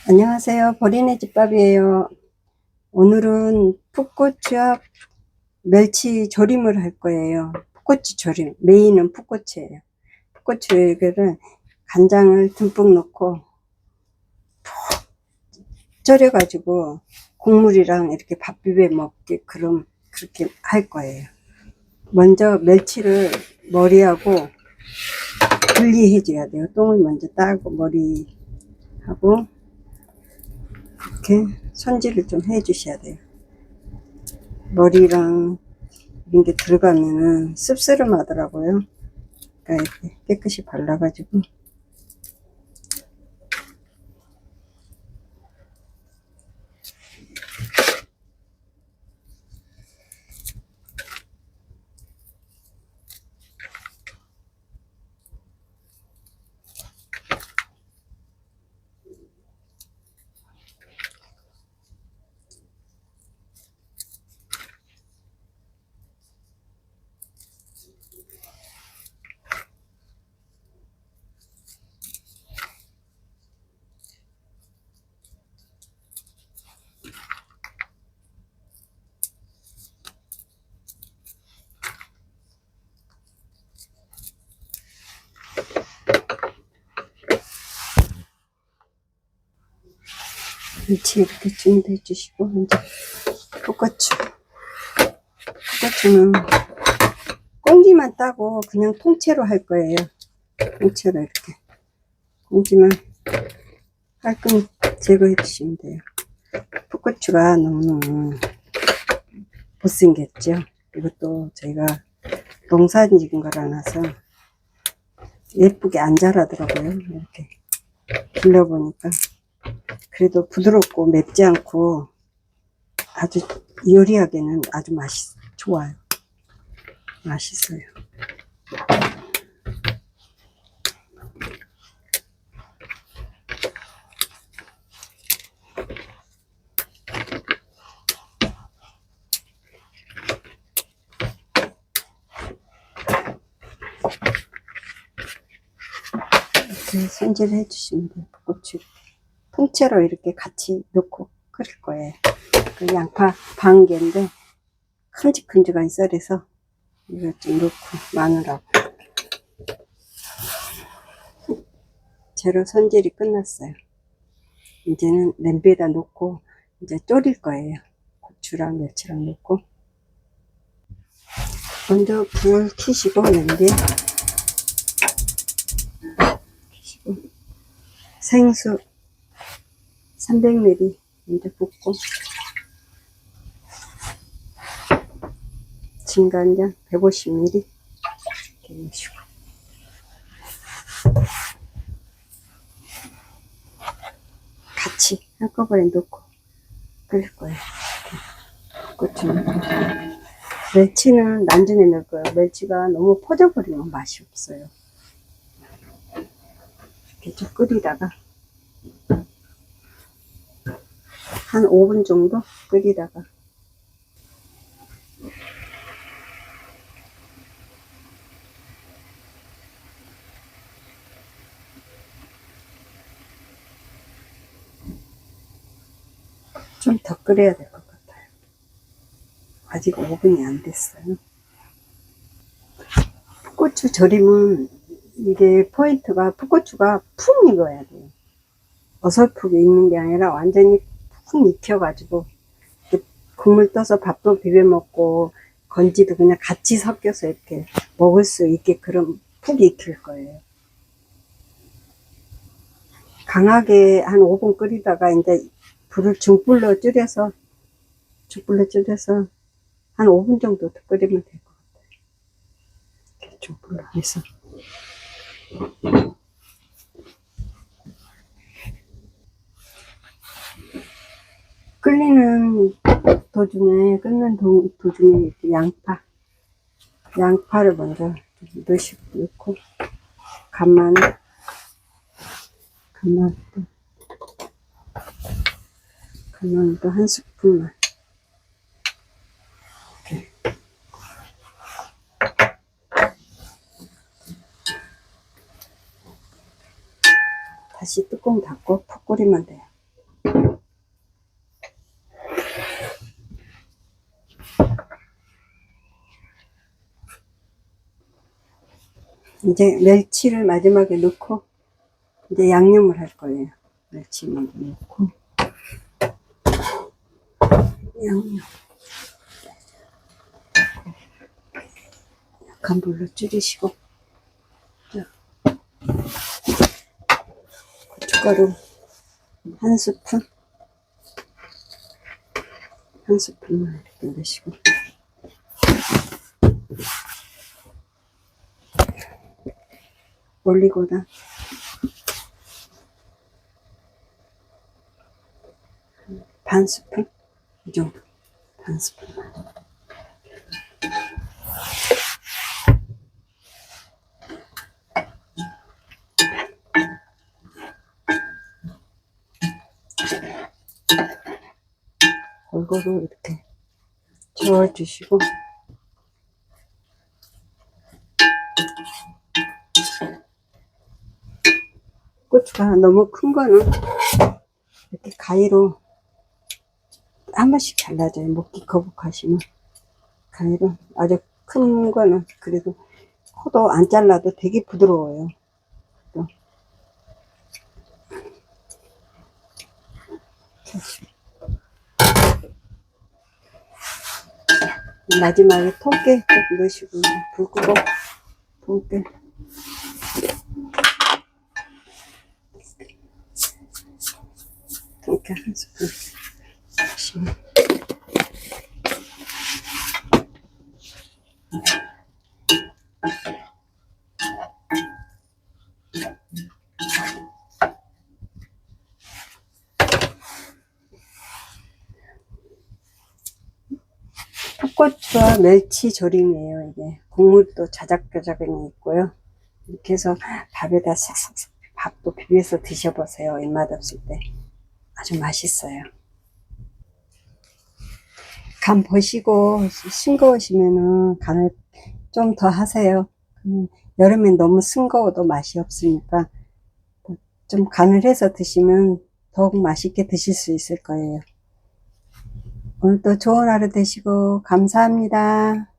안녕하세요. 보리네 집밥이에요. 오늘은 풋고추와 멸치 조림을 할 거예요. 풋고추 조림. 메인은 풋고추예요. 풋고추를 간장을 듬뿍 넣고 푹 절여가지고 국물이랑 이렇게 밥 비벼 먹게 그럼 그렇게 할 거예요. 먼저 멸치를 머리하고 분리해줘야 돼요. 똥을 먼저 따고 머리하고 이렇게 손질을 좀 해 주셔야 돼요. 머리랑 이런 게 들어가면은 씁쓸하더라고요. 그러니까 이렇게 깨끗이 발라가지고 멸치 이렇게 준비해 주시고 이제 풋고추 풋고추는 꽁지만 따고 그냥 통째로 할 거예요. 통째로 이렇게. 꽁지만 깔끔 제거해 주시면 돼요. 풋고추가 너무 못생겼죠? 이것도 저희가 농사 지은 거라서 예쁘게 안 자라더라고요. 이렇게 길러보니까 그래도 부드럽고 맵지 않고 아주 요리하기는 아주 맛있, 좋아요. 맛있어요. 이렇게 손질해 주시면 돼요. 고추. 통째로 이렇게 같이 넣고 끓일 거예요. 그 양파 반 개인데 큼직큼직한 썰에서 이거 좀 넣고 마늘하고 재료 손질이 끝났어요. 이제는 냄비에다 놓고 이제 졸일 거예요. 고추랑 멸치랑 넣고 먼저 불 켜시고 냄비에 켜시고 생수 300ml 먼저 붓고 진간장 150ml 이렇게 넣으시고 같이 한꺼번에 넣고 끓일 거예요. 고추는 멸치는 나중에 넣을 거예요. 멸치가 너무 퍼져버리면 맛이 없어요. 이렇게 좀 끓이다가 한 5분 정도 끓이다가 좀 더 끓여야 될 것 같아요. 아직 5분이 안 됐어요. 풋고추 절임은 이게 포인트가 풋고추가 푹 익어야 돼요. 어설프게 익는 게 아니라 완전히 푹 익혀가지고 국물 떠서 밥도 비벼 먹고 건지도 그냥 같이 섞여서 이렇게 먹을 수 있게 그럼 푹 익힐 거예요. 강하게 한 5분 끓이다가 이제 불을 중불로 줄여서 중불로 줄여서 한 5분 정도 더 끓이면 될 것 같아요. 이렇게 중불로 해서 끓이는 도중에 끓는 도, 도중에 양파 양파를 먼저 좀 넣으시고 넣고 간마늘 간마늘도 간마늘도 한 스푼만 이렇게 다시 뚜껑 닫고 푹 끓이면 돼요. 이제 멸치를 마지막에 넣고 이제 양념을 할 거예요. 멸치 먼저 넣고. 양념. 약한 불로 줄이시고. 자, 고춧가루 한 스푼. 한 스푼만 이렇게 넣으시고 올리고당 반 스푼? 이 정도. 반 스푼만 골고루 이렇게 저어주시고 고추가 너무 큰 거는 이렇게 가위로 한 번씩 잘라줘요. 먹기 거북하시면 가위로 아주 큰 거는 그래도 코도 안 잘라도 되게 부드러워요. 또. 마지막에 통깨 좀 넣으시고 불 끄고 통깨 통깨 한 스푼 풋고추와 멸치 조림이에요, 이게. 국물도 자작자작이 있고요. 이렇게 해서 밥에다 싹싹싹 밥도 비벼서 드셔보세요. 입맛 없을 때. 아주 맛있어요. 간 보시고 싱거우시면은 간을 좀 더 하세요. 음, 여름엔 너무 싱거워도 맛이 없으니까 좀 간을 해서 드시면 더욱 맛있게 드실 수 있을 거예요. 오늘도 좋은 하루 되시고 감사합니다.